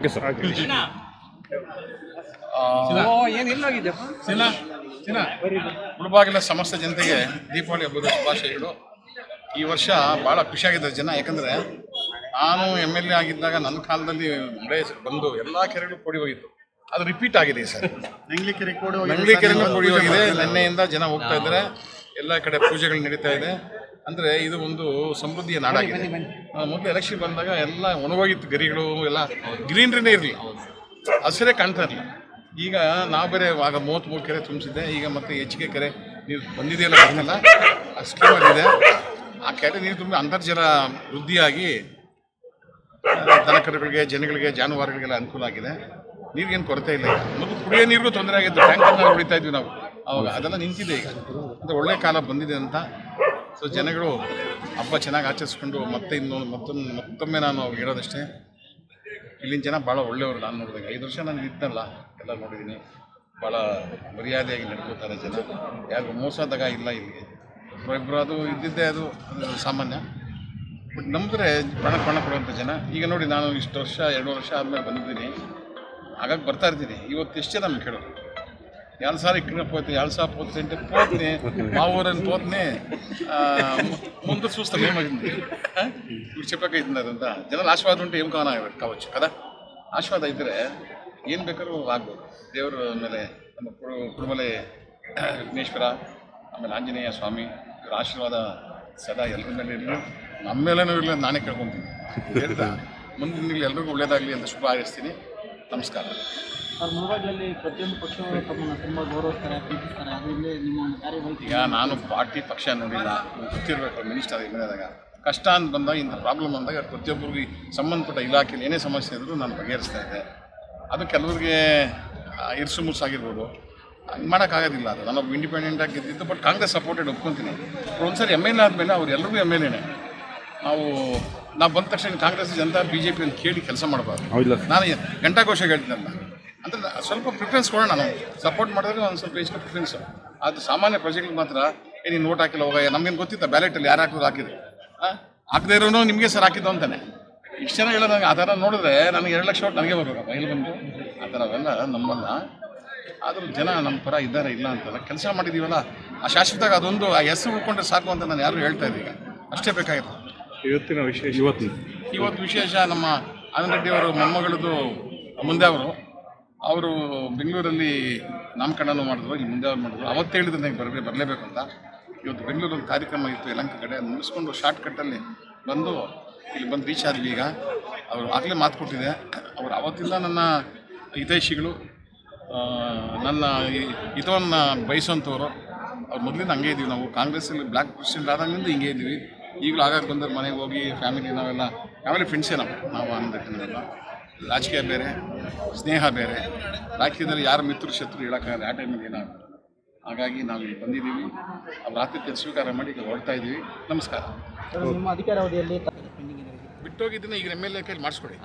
Okay sir. ಮುಳುಬಾಗಿಲ ಸಮಸ್ತ ಜನತೆಗೆ ದೀಪಾವಳಿ ಹಬ್ಬದ ಶುಭಾಶಯಗಳು ಈ ವರ್ಷ ಭಾಳ ಖುಷಿಯಾಗಿದ್ದಾರೆ ಜನ ಯಾಕಂದರೆ ನಾನು ಎಂ ಎಲ್ ಎ ಆಗಿದ್ದಾಗ ನನ್ನ ಕಾಲದಲ್ಲಿ ಮಳೆ ಬಂದು ಎಲ್ಲ ಕೆರೆಗಳು ಕೊಡಿ ಹೋಗಿತ್ತು. ಅದು ರಿಪೀಟ್ ಆಗಿದೆ ಸರ್. ನಂಗ್ಲಿ ಕೆರೆ ಕೂಡಿ ಹೋಗಿದೆ ನಿನ್ನೆಯಿಂದ ಜನ ಹೋಗ್ತಾ ಇದ್ದಾರೆ. ಎಲ್ಲ ಕಡೆ ಪೂಜೆಗಳು ನಡೀತಾ ಇದೆ. ಅಂದರೆ ಇದು ಒಂದು ಸಮೃದ್ಧಿಯ ನಾಡಾಗಿದೆ ಮೊದಲು ಎಲೆಕ್ಷನ್ ಬಂದಾಗ ಎಲ್ಲ ಒಣಗೋಗಿತ್ತು ಗರಿಗಳು ಎಲ್ಲ ಗ್ರೀನ್ರಿನೇ ಇರಲಿ ಹಸಿರೇ ಕಾಣ್ತಾ ಇರಲಿಲ್ಲ. ಈಗ ನಾವು ಬೇರೆ ಆಗ ಮೂವತ್ತ್ಮೂರು ಕೆರೆ ತುಂಬಿಸಿದ್ದೆ. ಈಗ ಮತ್ತೆ ಹೆಚ್ಚಿಗೆ ಕೆರೆ ನೀರು ಬಂದಿದೆಯಲ್ಲ ಬಂದಿಲ್ಲ. ಆ ಸ್ಕೀಮ್ ಇದೆ ಆ ಕೆರೆ ನೀರು ತುಂಬಿ ಅಂತರ್ಜಲ ವೃದ್ಧಿಯಾಗಿ ದನಕರುಗಳಿಗೆ ಜನಗಳಿಗೆ ಜಾನುವಾರುಗಳಿಗೆಲ್ಲ ಅನುಕೂಲ ಆಗಿದೆ. ನೀರಿಗೇನು ಕೊರತೆ ಇಲ್ಲ ಈಗ. ಮೊದಲು ಕುಡಿಯೋ ನೀರಿಗೂ ತೊಂದರೆ ಆಗಿತ್ತು. ಟ್ಯಾಂಕರ್ನಲ್ಲಿ ಹೊಡಿತಾ ಇದ್ವಿ ನಾವು. ಅವಾಗ ಅದೆಲ್ಲ ನಿಂತಿದೆ ಈಗ. ಅಂದರೆ ಒಳ್ಳೆ ಕಾಲ ಬಂದಿದೆ ಅಂತ ಸೊ ಜನಗಳು ಹಬ್ಬ ಚೆನ್ನಾಗಿ ಆಚರಿಸ್ಕೊಂಡು ಮತ್ತೆ ಇನ್ನೊಂದು ಮತ್ತೊಂದು ಮತ್ತೊಮ್ಮೆ ನಾನು ಅವ್ರಿಗೆ ಹೇಳೋದಷ್ಟೇ, ಇಲ್ಲಿನ ಜನ ಭಾಳ ಒಳ್ಳೆಯವರು ನಾನು ನೋಡಿದಾಗ. ಐದು ವರ್ಷ ನಾನು ಇದ್ದಲ್ಲ ಎಲ್ಲ ನೋಡಿದ್ದೀನಿ ಭಾಳ ಮರ್ಯಾದೆಯಾಗಿ ನಡ್ಕೋತಾರೆ ಜನ. ಯಾರಿಗೂ ಮೋಸದಾಗ ಇಲ್ಲ ಇಲ್ಲಿ ಒಬ್ಬರು ಅದು ಇದ್ದಿದ್ದೇ ಅದು ಸಾಮಾನ್ಯ. ಬಟ್ ನಂಬಿದ್ರೆ ಪಣ ಪಣ ಕೊಡುವಂಥ ಜನ. ಈಗ ನೋಡಿ ನಾನು ಇಷ್ಟು ವರ್ಷ, ಎರಡು ವರ್ಷ ಆದಮೇಲೆ ಬಂದಿದ್ದೀನಿ. ಹಾಗಾಗಿ ಬರ್ತಾ ಇರ್ತೀನಿ. ಇವತ್ತು ಎಷ್ಟು ಜನ ನಮ್ಗೆ ಕೇಳೋರು ಎರಡು ಸಾವಿರ ಇಕ್ಕಿನ పోతే ಎರಡು సార్లు ಅಂತ ಪೋತ್ನಿ, ಆ ಊರನ್ನು ಪೋತ್ನಿ ಮುಂದೆ చూస్తాం ఏమైంది ఇప్పుడు చెప్పకైతుంది ಜನ ಆಶೀರ್ವಾದ ಉಂಟು, ಏನು ఏం కావాలి ಕವಚ, ಕದ? ಆಶೀರ್ವಾದ ಇದ್ದರೆ ಏನು ಬೇಕಾದ್ರೂ ಆಗ್ಬೋದು. ದೇವರ ಮೇಲೆ, ನಮ್ಮ ಕುಡು ಕುಡುಮಲೆ ವಿಘ್ನೇಶ್ವರ, ಆಮೇಲೆ ಆಂಜನೇಯ ಸ್ವಾಮಿ, ಇವರ ಆಶೀರ್ವಾದ ಸದಾ ಎಲ್ಲರ ಮೇಲೆ ಇರಲಿ. ನಮ್ಮ ಮೇಲೇನೂ ಇರಲಿ ನಾನೇ ಕೇಳ್ಕೊತೀನಿ. ಮುಂದಿನ ಎಲ್ಲರಿಗೂ ಒಳ್ಳೇದಾಗಲಿ ಅಂತ ಶುಭ ಹಾರೈಸ್ತೀನಿ. ನಮಸ್ಕಾರ. ಪ್ರತಿಯೊಂದು ಪಕ್ಷಗಳು ತಮ್ಮನ್ನು ತುಂಬ ಗೌರವಿಸ್ತಾರೆ ಪ್ರೀತಿಸ್ತಾರೆ. ಅದರಿಂದ ನಿಮ್ಮ ಒಂದು ಕಾರ್ಯವೈಖರಿ ಈಗ ನಾನು ಪಾರ್ಟಿ ಪಕ್ಷ ನೋಡಿಲ್ಲ ಗೊತ್ತಿರಬೇಕು ಮಿನಿಸ್ಟರ್ ಇಲ್ಲದಾಗ ಕಷ್ಟ ಅಂತ ಬಂದಾಗ ಇಂಥ ಪ್ರಾಬ್ಲಮ್ ಬಂದಾಗ ಪ್ರತಿಯೊಬ್ಬರಿಗೆ ಸಂಬಂಧಪಟ್ಟ ಇಲಾಖೆಯಲ್ಲಿ ಏನೇ ಸಮಸ್ಯೆ ಇದ್ದರೂ ನಾನು ಬಗೆಹರಿಸ್ತಾ ಇದ್ದೆ. ಅದು ಕೆಲವರಿಗೆ ಇರ್ಸು ಮುರ್ಸಾಗಿರ್ಬೋದು ಹಂಗೆ ಮಾಡೋಕ್ಕಾಗೋದಿಲ್ಲ ಅದು. ನಾನು ಇಂಡಿಪೆಂಡೆಂಟ್ ಆಗಿ ಗೆದ್ದಿದ್ದು ಬಟ್ ಕಾಂಗ್ರೆಸ್ ಸಪೋರ್ಟೆಡ್ ಒಪ್ಕೊತೀನಿ. ಒಂದ್ಸರಿ ಎಂ ಎಲ್ ಎ ಆದಮೇಲೆ ಅವ್ರು ಎಲ್ಲರಿಗೂ ಎಂ ಎಲ್ ಎನೇ ನಾವು ನಾವು ಬಂದ ತಕ್ಷಣ Congress Janata B J P ಅಂತ ಕೇಳಿ ಕೆಲಸ ಮಾಡಬಾರ್ದು. ನಾನು ಘಂಟಾಘೋಷ ಹೇಳ್ತೀನಲ್ಲ ಅಂದರೆ ಸ್ವಲ್ಪ ಪ್ರಿಫರೆನ್ಸ್ ಕೊಡೋಣ ನಾವು. ಸಪೋರ್ಟ್ ಮಾಡಿದ್ರೆ ಒಂದು ಸ್ವಲ್ಪ ಹೆಚ್ಚಿನ ಪ್ರಿಫರೆನ್ಸ್ ಅದು ಸಾಮಾನ್ಯ ಪ್ರಜೆಗಳಿಗೆ ಮಾತ್ರ ಏನೇನು ನೀನು ನೋಟ್ ಹಾಕಿಲ್ಲ ಹೋಗ ನಮ್ಗೇನು ಗೊತ್ತಿತ್ತ ಬ್ಯಾಲೆಟಲ್ಲಿ ಯಾರು ಹಾಕಿದ್ರು ಹಾಕಿದ್ರು ಹಾಕದೇ ಇರೋನು ನಿಮಗೆ ಸರ್ ಹಾಕಿದ್ದು ಅಂತಾನೆ. ಇಷ್ಟು ಜನ ಹೇಳೋದು ಆ ಥರ ನೋಡಿದ್ರೆ ನನಗೆ ಎರಡು ಲಕ್ಷ ಒಟ್ಟು ನನಗೆ ಬರ್ಬೇಕಪ್ಪ. ಇಲ್ಲಿ ಬಂದು ಆ ಥರ ಅವೆಲ್ಲ ನಮ್ಮಲ್ಲ. ಆದರೂ ಜನ ನಮ್ಮ ಪರ ಇದ್ದಾರೆ ಇಲ್ಲ ಅಂತಲ್ಲ ಕೆಲಸ ಮಾಡಿದ್ದೀವಲ್ಲ ಆ ಶಾಶ್ವತಾಗ ಅದೊಂದು ಆ ಹೆಸರು ಉಳ್ಕೊಂಡ್ರೆ ಸಾಕು ಅಂತ ನಾನು ಯಾರು ಹೇಳ್ತಾ ಇದ್ದೀನಿ ಅಷ್ಟೇ ಬೇಕಾಗಿತ್ತು. ಇವತ್ತಿನ ವಿಶೇಷ ಇವತ್ತು ಇವತ್ತು ವಿಶೇಷ ನಮ್ಮ ಅನಂತ ರೆಡ್ಡಿ ಅವರು ಮೊಮ್ಮಗಳದು ಮುಂದೆ ಅವರು. ಅವರು ಬೆಂಗಳೂರಲ್ಲಿ ನಾಮಕರಣನೂ ಮಾಡಿದ್ರು ಇಲ್ಲಿ ಮುಂದೆ ಅವ್ರು ಮಾಡಿದ್ರು. ಅವತ್ತು ಹೇಳಿದ್ರು ನನಗೆ ಬರಬೇಕು ಬರಲೇಬೇಕು ಅಂತ. ಇವತ್ತು ಬೆಂಗಳೂರಲ್ಲಿ ಕಾರ್ಯಕ್ರಮ ಇತ್ತು ಯಲಂಕ ಕಡೆ ಅದು ಮುಗಿಸ್ಕೊಂಡು ಶಾರ್ಟ್ ಕಟ್ಟಲ್ಲಿ ಬಂದು ಇಲ್ಲಿ ಬಂದು ರೀಚ್ ಆದ್ವಿ ಈಗ. ಅವರು ಆಗಲೇ ಮಾತು ಕೊಟ್ಟಿದೆ. ಅವರು ಅವತ್ತಿಂದ ನನ್ನ ಹಿತೈಷಿಗಳು ನನ್ನ ಈ- ಹಿತವನ್ನು ಬಯಸುವಂಥವ್ರು ಅವ್ರು ಮೊದಲಿಂದ ಹಂಗೆ ಇದ್ದೀವಿ ನಾವು. ಕಾಂಗ್ರೆಸ್ಸಲ್ಲಿ ಬ್ಲ್ಯಾಕ್ ಪ್ರೆಸಿಡೆಂಟ್ ಆದಾಗಲಿಂದ ಹಿಂಗೆ ಇದ್ದೀವಿ. ಈಗಲೂ ಆಗಾಗ ಬಂದರೆ ಮನೆಗೆ ಹೋಗಿ ಫ್ಯಾಮಿಲಿ ನಾವೆಲ್ಲ ಫ್ಯಾಮಿಲಿ ಫ್ರೆಂಡ್ಸೇ ನಾವು. ನಾವು ಅಂದ್ಬಿಟ್ಟಿಲ್ಲ ರಾಜಕೀಯ ಬೇರೆ ಸ್ನೇಹ ಬೇರೆ ರಾಜಕೀಯದಲ್ಲಿ ಯಾರು ಮಿತ್ರ ಶತ್ರು ಹೇಳೋಕ್ಕಾಗಲ್ಲ ಆ ಟೈಮಲ್ಲಿ ಏನಾಗುತ್ತೆ? ಹಾಗಾಗಿ ನಾವು ಇಲ್ಲಿ ಬಂದಿದ್ದೀವಿ. ಅವ್ರ ಆತಿಥ್ಯ ಸ್ವೀಕಾರ ಮಾಡಿ ಈಗ ಹೊರಡ್ತಾ ಇದ್ದೀವಿ. ನಮಸ್ಕಾರ. ನಿಮ್ಮ ಅಧಿಕಾರಾವಧಿಯಲ್ಲಿ ಬಿಟ್ಟೋಗಿದ್ದನ್ನ ಈಗ ಎಂ ಎಲ್ ಎ ಕೈಲಿ ಮಾಡಿಸ್ಕೊಡಿ.